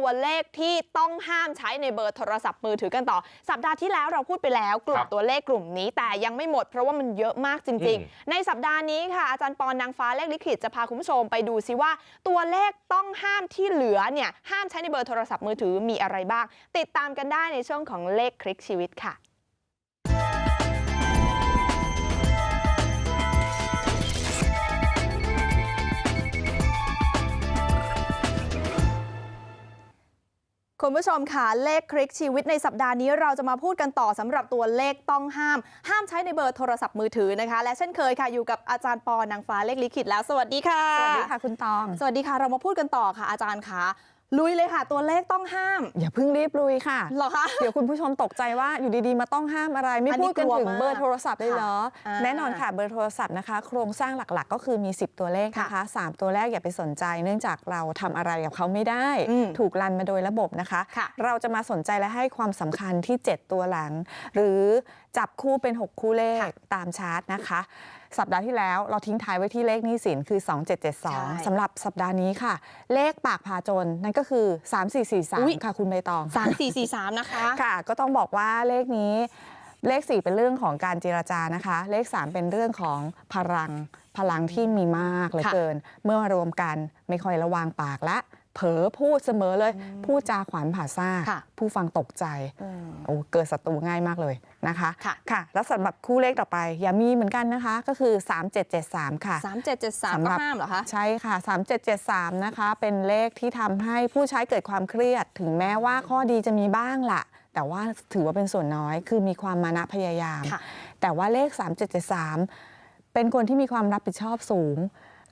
ตัวเลขที่ต้องห้ามใช้ในเบอร์โทรศัพท์มือถือกันต่อ สัปดาห์ที่แล้วเราพูดไปแล้ว กลุ่คมรับตัวเลขกลุ่มนี้ แต่ยังไม่หมดเพราะว่ามันเยอะมากจริงอืมๆในสัปดาห์นี้ค่ะอาจารย์ปอนนางฟ้าเลขลิขิตจะพาคุณผู้ชมไปดูซิว่า ตัวเลขต้องห้ามที่เหลือเนี่ยห้ามใช้ในเบอร์โทรศัพท์มือถือมีอะไรบ้าง ติดตามกันได้ในช่วงของเลขคลิกชีวิตค่ะ คุณผู้ชมค่ะเลขคลิกชีวิตในสัปดาห์นี้เราจะมาพูดกันต่อสำหรับตัวเลขต้องห้าม ห้ามใช้ในเบอร์โทรศัพท์มือถือนะคะ และเช่นเคยค่ะอยู่กับอาจารย์ปอนางฟ้าเลขลิขิตแล้ว สวัสดีค่ะ สวัสดีค่ะคุณตอง สวัสดีค่ะเรามาพูดกันต่อค่ะอาจารย์คะ ลุยเลยค่ะ ตัวเลขต้องห้าม อย่าเพิ่งรีบลุยค่ะ เหรอคะ เดี๋ยวคุณผู้ชมตกใจว่าอยู่ดีๆ มาต้องห้ามอะไร ไม่อันนี้พูดกันกลัวถึงมากเบอร์โทรศัพท์เลยเหรอค่ะอ่าแน่นอนค่ะเบอร์โทรศัพท์นะคะ โครงสร้างหลักๆ ก็คือมี 10 ตัวเลขนะคะ 3 ตัวแรกอย่าไปสนใจ เนื่องจากเราทำอะไรกับเขาไม่ได้อืมถูกรันมาโดยระบบนะคะค่ะเราจะมาสนใจและให้ความสำคัญที่ 7 ตัวหลัง หรือจับคู่เป็น 6 คู่เลขตามชาร์ตนะคะ สัปดาห์ที่แล้วเราทิ้งท้ายไว้ที่เลขหนี้สินคือ 2772สำหรับสัปดาห์นี้ค่ะ เลขปากพาจนนั่นก็คืออุ๊ย3443 ค่ะคุณใบตองสามสี่สี่สามนะคะ ค่ะ ก็ต้องบอกว่าเลขนี้เลข 4 เป็นเรื่องของการเจรจานะคะ เลข 3 เป็นเรื่องของพลังพลังที่มีมากเหลือค่ะเกิน เมื่อมารวมกันไม่ค่อยระวังปากและเผลอพูดเสมอเลยพูดจาขวานผ่าซ่ากค่ะผู้ฟังตกใจโอ้เกิดศัตรูง่ายมากเลยนะคะค่ะค่ะแล้วสำหรับคู่เลขต่อไป อย่ามีเหมือนกันนะคะก็คือ 3773 ค่ะสามเจ็ดเจ็ดสามสำหก็รับห้ามเหรอคะใช่ค่ะ 3773 นะคะ เป็นเลขที่ทำให้ผู้ใช้เกิดความเครียด ถึงแม้ว่าข้อดีจะมีบ้างล่ะแต่ว่าถือว่าเป็นส่วนน้อยคือมีความมานะพยายามค่ะแต่ว่าเลข 3773 เป็นคนที่มีความรับผิดชอบสูง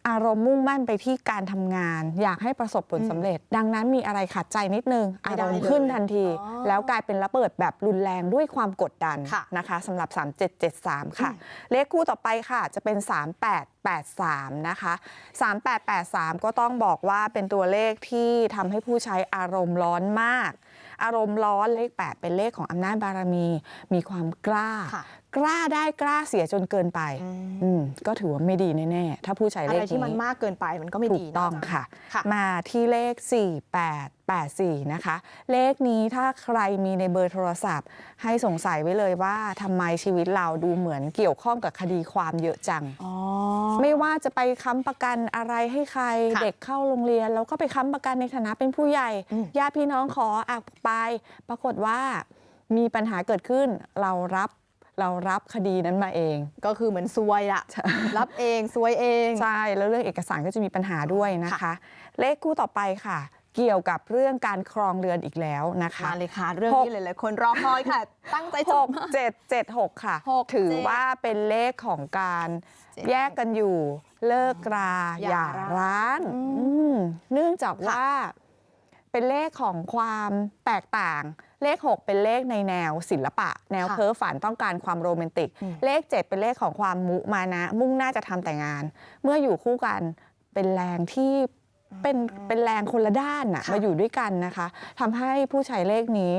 อารมณ์มุ่งมั่นไปที่การทำงาน อยากให้ประสบผลสำเร็จ ดังนั้นมีอะไรขัดใจนิดนึง ไม่อาได้รมณ์เลยขึ้นทันทีอ๋อแล้วกลายเป็นระเบิดแบบรุนแรงด้วยความกดดันค่ะนะคะสำหรับ 3773 ค่ะ เลขคู่ต่อไปค่ะจะเป็น 3883 นะคะ 3883 ก็ต้องบอกว่าเป็นตัวเลขที่ทำให้ผู้ใช้อารมณ์ร้อนมาก อารมณ์ร้อนเลข 8 เป็นเลขของอำนาจบารมี มีความกล้า ค่ะกล้าได้กล้าเสียจนเกินไปอืมอืมก็ถือว่าไม่ดีแน่ๆถ้าผู้ใช้อะเลไรขที่มันนี้มากเกินไปมันก็ไม่ถูดีกนะต้องาจารย์ค่ะค่ะ มาที่เลข 4884 นะคะ เลขนี้ถ้าใครมีในเบอร์โทรศัพท์ ให้สงสัยไว้เลยว่าทำไมชีวิตเราดูเหมือนเกี่ยวข้องกับคดีความเยอะจังอ๋อไม่ว่าจะไปค้ำประกันอะไรให้ใครค่ะเด็กเข้าโรงเรียน แล้วก็ไปค้ำประกันในฐานะเป็นผู้ใหญ่อืมญาติพี่น้องขออะไป ปรากฏว่ามีปัญหาเกิดขึ้นเรารับ เรารับคดีนั้นมาเอง ก็คือเหมือนซวยอะรับเองซวยเอง ใช่ แล้วเรื่องเอกสารก็จะมีปัญหาด้วยนะคะค่ะเลขคู่ต่อไปค่ะ เกี่ยวกับเรื่องการครองเรือนอีกแล้วนะคะมาเลยค่ะ เรื่องหกนี้หลายๆคนรอคอยค่ะ ตั้งใจจหดกมากเจ็ดเจ็ดหกค่ะหกถือเจ็ดว่าเป็นเลขของการเจ็ดแยกกันอยู่ เลิกราออย่าย่าร้างร้างอืมอืมเนื่องจากค่ะว่า เป็นเลขของความแตกต่าง เลข 6 เป็นเลขในแนวศิลปะ แนวค่ะเพ้อฝันต้องการความโรแมนติกอืมเลข 7 เป็นเลขของความมุมานะ มุ่งหน้าจะทำแต่งาน เมื่ออยู่คู่กันเป็นแรงที่เป็นเป็นแรงคนละด้านน่ะค่ะมาอยู่ด้วยกันนะคะทำให้ผู้ใช้เลขนี้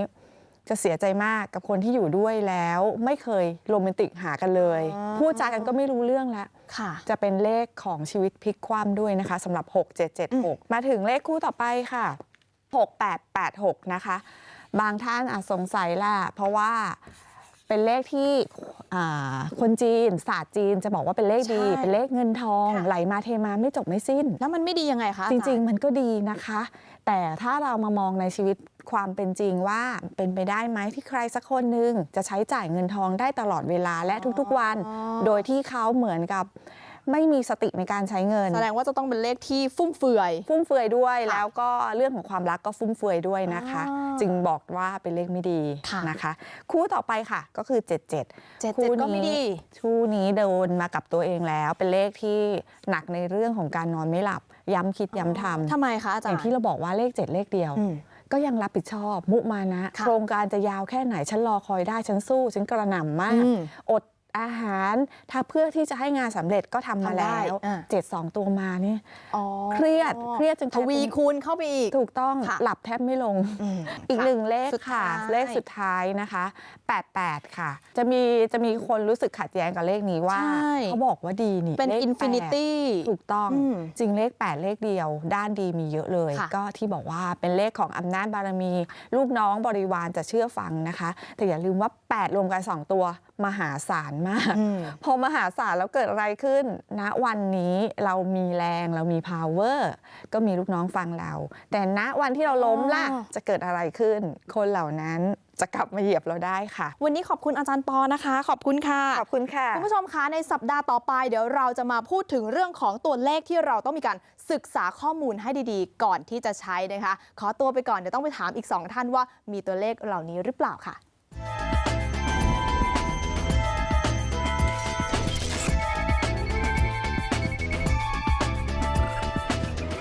จะเสียใจมากกับคนที่อยู่ด้วยแล้วไม่เคยโรแมนติกหากันเลยอ๋อพูดจากันก็ไม่รู้เรื่องแล้วค่ะจะเป็นเลขของชีวิตพลิกคว่ำด้วยนะคะสำหรับ 6776 มาถึงเลขคู่ต่อไปค่ะ 6886 นะคะ บางท่านอาจสงสัยล่ะ เพราะว่าเป็นเลขที่อ่าคนจีนศาสตร์จีนจะบอกว่าเป็นเลขดีใช่เป็นเลขเงินทองค่ะไหลมาเทมาไม่จบไม่สิ้น แล้วมันไม่ดียังไงคะจอาาริงย์ๆมันก็ดีนะคะ แต่ถ้าเรามามองในชีวิตความเป็นจริงว่าเป็นไปได้ไหมที่ใครสักคนหนึ่งจะใช้จ่ายเงินทองได้ตลอดเวลาและทุกๆวันอ๋อโดยที่เขาเหมือนกับ ไม่มีสติในการใช้เงิน แสดงว่าจะต้องเป็นเลขที่ฟุ่มเฟือย ฟุ่มเฟือยด้วยค่ะแล้วก็เรื่องของความรักก็ฟุ่มเฟือยด้วยนะคะอ๋อจึงบอกว่าเป็นเลขไม่ดีค่ะนะคะ คู่ต่อไปค่ะก็คือ 77เจ็ดเจ็ดคู่ก็ไม่ดี คู่นี้โดนมากับตัวเองแล้ว เป็นเลขที่หนักในเรื่องของการนอนไม่หลับ ย้ำคิดย้ำทำทำไมคะอาอจารย่างย์ที่เราบอกว่าเลข 7 เลขเดียว อืม ก็ยังรับผิดชอบ มุมานะ ค่ะโครงการจะยาวแค่ไหน ฉันรอคอยได้ ฉันสู้ ฉันกระหน่ำมาก อืมอด อาหารถ้าเพื่อที่จะให้งานสำเร็จก็ทำมาทำได้แล้วอ่าเจ็ดสองตัวมานี่อ๋อเครียดเครียดจนทวีคูณเข้าไปอีก ถูกต้องค่ะหลับแทบไม่ลงมอีกค่ะหนึ่งเลขสุดค่ะท้ายเลขสุดท้ายนะคะ 88 ค่ะ จะมีจะมีคนรู้สึกขัดแย้งกับเลขนี้ว่าใช่เขาบอกว่าดีนี่เป็นลขอินฟินิแปดตี้ถูกต้องอืมจริงเลข 8 เลขเดียว ด้านดีมีเยอะเลยค่ะก็ที่บอกว่าเป็นเลขของอำนาจบารมี ลูกน้องบริวารจะเชื่อฟังนะคะ แต่อย่าลืมว่า8 รวมกัน 2 ตัว มหาศาลมากอืมพอมหาศาลแล้วเกิดอะไรขึ้นณวันนี้เรามีแรงเรามี power ก็มีลูกน้องฟังเรา แต่ณวันที่เราล้มล่ะอ๋อจะเกิดอะไรขึ้น คนเหล่านั้นจะกลับมาเหยียบเราได้ค่ะ วันนี้ขอบคุณอาจารย์ปอนะคะ ขอบคุณค่ะ ขอบคุณค่ะ คุณผู้ชมคะในสัปดาห์ต่อไป เดี๋ยวเราจะมาพูดถึงเรื่องของตัวเลขที่เราต้องมีการศึกษาข้อมูลให้ดีๆ ก่อนที่จะใช้นะคะ ขอตัวไปก่อนเดี๋ยวต้องไปถามอีกสองท่านว่ามีตัวเลขเหล่านี้หรือเปล่าค่ะ